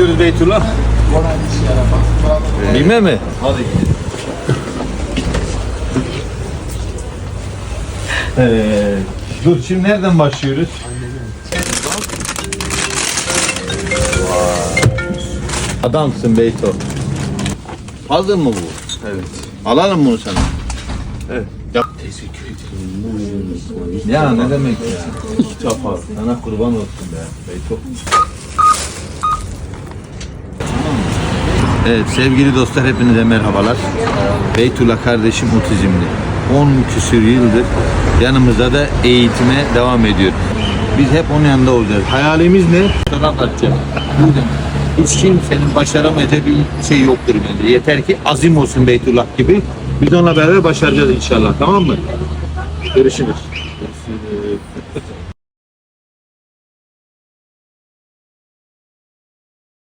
gidiyoruz Beytullah? Bilmem mi? Hadi gidelim. Ee, dur şimdi nereden başlıyoruz? Adamsın Beyto. Aldın mı bu? Evet. Alalım bunu sana. Evet. Yap. Teşekkür ederim. Ya ne demek ya? İlk defa. Sana kurban olsun be Beyto. Evet sevgili dostlar hepinize merhabalar. Beytullah kardeşim otizmli. 10 küsür yıldır yanımızda da eğitime devam ediyor. Biz hep onun yanında olacağız. Hayalimiz ne? Sana anlatacağım. Bu demek. Hiç kimsenin başaramayacağı bir şey yoktur bence. Yeter ki azim olsun Beytullah gibi. Biz onunla beraber başaracağız inşallah tamam mı? Görüşürüz.